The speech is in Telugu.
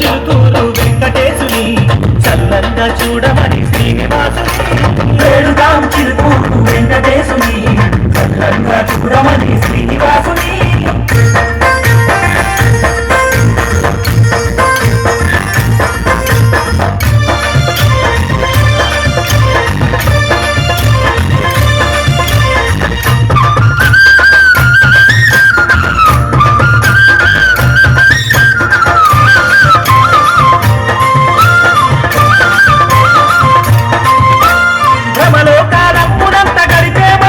చిలుకూరు వెంకటేశుని చల్లంగా చూడమని శ్రీనివాసుని వేడుదాం చిలుకూరు వెంకటేశుని చల్లంగా చూడమని శ్రీనివాసుని